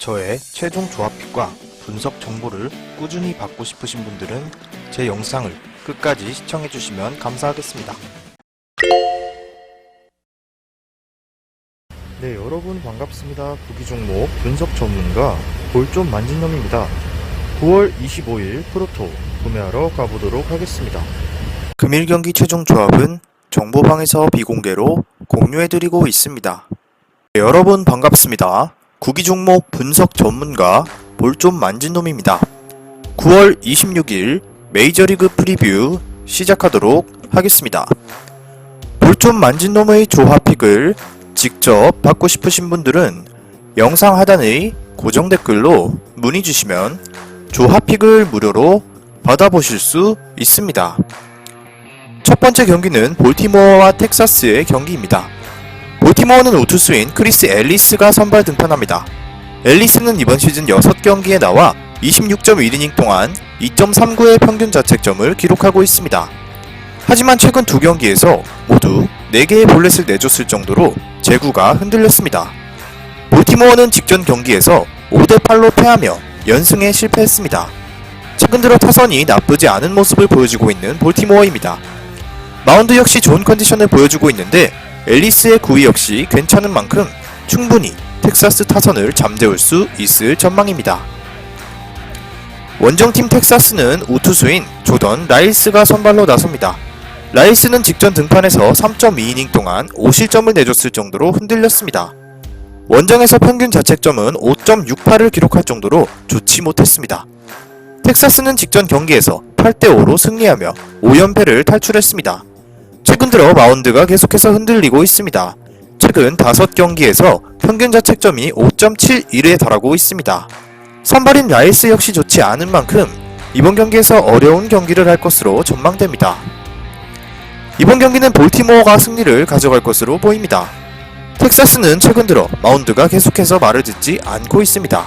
저의 최종 조합픽과 분석 정보를 꾸준히 받고 싶으신 분들은 제 영상을 끝까지 시청해주시면 감사하겠습니다. 네, 여러분 반갑습니다. 구기 종목 분석 전문가 볼좀 만진 놈입니다. 9월 25일 프로토 구매하러 가보도록 하겠습니다. 금일 경기 최종 조합은 정보방에서 비공개로 공유해드리고 있습니다. 네, 여러분 반갑습니다. 구기 종목 분석 전문가 볼좀 만진 놈입니다. 9월 26일 메이저리그 프리뷰 시작하도록 하겠습니다. 볼좀 만진 놈의 조합픽을 직접 받고 싶으신 분들은 영상 하단의 고정 댓글로 문의 주시면 조합픽을 무료로 받아보실 수 있습니다. 첫 번째 경기는 볼티모어와 텍사스의 경기입니다. 볼티모어는 우투수인 크리스 앨리스가 선발 등판합니다. 앨리스는 이번 시즌 6경기에 나와 26.1이닝 동안 2.39의 평균 자책점을 기록하고 있습니다. 하지만 최근 두 경기에서 모두 4개의 볼넷을 내줬을 정도로 제구가 흔들렸습니다. 볼티모어는 직전 경기에서 5대8로 패하며 연승에 실패했습니다. 최근 들어 타선이 나쁘지 않은 모습을 보여주고 있는 볼티모어입니다. 마운드 역시 좋은 컨디션을 보여주고 있는데 앨리스의 구위 역시 괜찮은 만큼 충분히 텍사스 타선을 잠재울 수 있을 전망입니다. 원정팀 텍사스는 우투수인 조던 라일스가 선발로 나섭니다. 라일스는 직전 등판에서 3.2이닝 동안 5실점을 내줬을 정도로 흔들렸습니다. 원정에서 평균 자책점은 5.68을 기록할 정도로 좋지 못했습니다. 텍사스는 직전 경기에서 8대5로 승리하며 5연패를 탈출했습니다. 들어 마운드가 계속해서 흔들리고 있습니다. 최근 5경기에서 평균 자책점이 5.71에 달하고 있습니다. 선발인 라이스 역시 좋지 않은 만큼 이번 경기에서 어려운 경기를 할 것으로 전망됩니다. 이번 경기는 볼티모어가 승리를 가져갈 것으로 보입니다. 텍사스는 최근 들어 마운드가 계속해서 말을 듣지 않고 있습니다.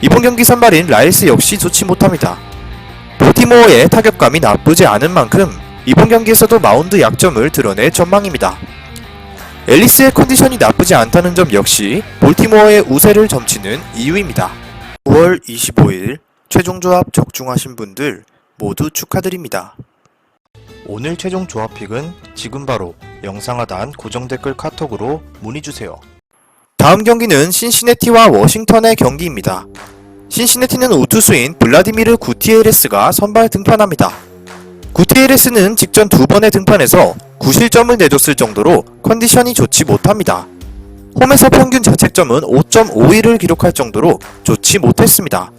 이번 경기 선발인 라이스 역시 좋지 못합니다. 볼티모어의 타격감이 나쁘지 않은 만큼 이번 경기에서도 마운드 약점을 드러낼 전망입니다. 앨리스의 컨디션이 나쁘지 않다는 점 역시 볼티모어의 우세를 점치는 이유입니다. 9월 25일 최종 조합 적중하신 분들 모두 축하드립니다. 오늘 최종 조합 픽은 지금 바로 영상 하단 고정 댓글 카톡으로 문의 주세요. 다음 경기는 신시내티와 워싱턴의 경기입니다. 신시내티는 우투수인 블라디미르 구티에레스가 선발 등판합니다. 구티에레스는 직전 두 번의 등판에서 9실점을 내줬을 정도로 컨디션이 좋지 못합니다. 홈에서 평균 자책점은 5.51을 기록할 정도로 좋지 못했습니다.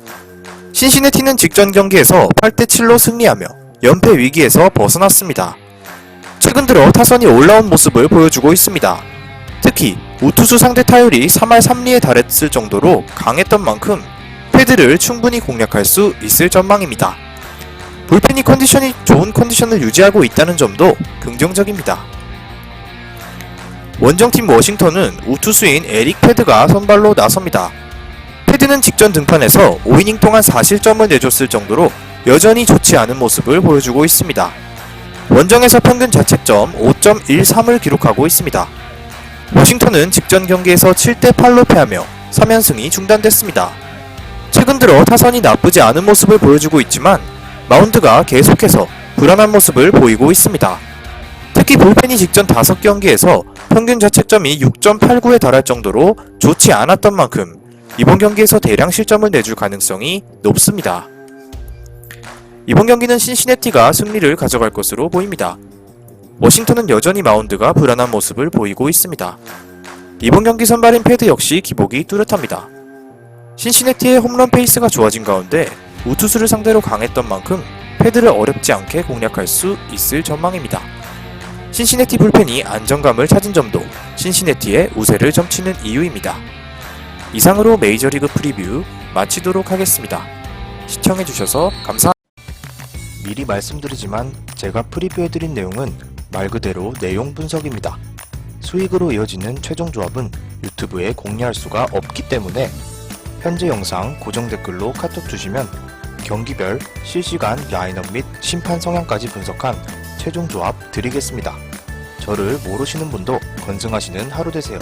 신시내티는 직전 경기에서 8대7로 승리하며 연패 위기에서 벗어났습니다. 최근 들어 타선이 올라온 모습을 보여주고 있습니다. 특히 우투수 상대 타율이 3할 3리에 달했을 정도로 강했던 만큼 패드를 충분히 공략할 수 있을 전망입니다. 불펜이 컨디션이 좋은 컨디션을 유지하고 있다는 점도 긍정적입니다. 원정팀 워싱턴은 우투수인 에릭 패드가 선발로 나섭니다. 패드는 직전 등판에서 5이닝 동안 4실점을 내줬을 정도로 여전히 좋지 않은 모습을 보여주고 있습니다. 원정에서 평균 자책점 5.13을 기록하고 있습니다. 워싱턴은 직전 경기에서 7대8로 패하며 3연승이 중단됐습니다. 최근 들어 타선이 나쁘지 않은 모습을 보여주고 있지만 마운드가 계속해서 불안한 모습을 보이고 있습니다. 특히 볼펜이 직전 5경기에서 평균 자책점이 6.89에 달할 정도로 좋지 않았던 만큼 이번 경기에서 대량 실점을 내줄 가능성이 높습니다. 이번 경기는 신시내티가 승리를 가져갈 것으로 보입니다. 워싱턴은 여전히 마운드가 불안한 모습을 보이고 있습니다. 이번 경기 선발인 패드 역시 기복이 뚜렷합니다. 신시내티의 홈런 페이스가 좋아진 가운데 우투수를 상대로 강했던 만큼 패드를 어렵지 않게 공략할 수 있을 전망입니다. 신시내티 불펜이 안정감을 찾은 점도 신시내티의 우세를 점치는 이유입니다. 이상으로 메이저리그 프리뷰 마치도록 하겠습니다. 시청해주셔서 감사합니다. 미리 말씀드리지만 제가 프리뷰해드린 내용은 말 그대로 내용 분석입니다. 수익으로 이어지는 최종 조합은 유튜브에 공개할 수가 없기 때문에 현재 영상 고정 댓글로 카톡 주시면 경기별 실시간 라인업 및 심판 성향까지 분석한 최종 조합 드리겠습니다. 저를 모르시는 분도 건승하시는 하루 되세요.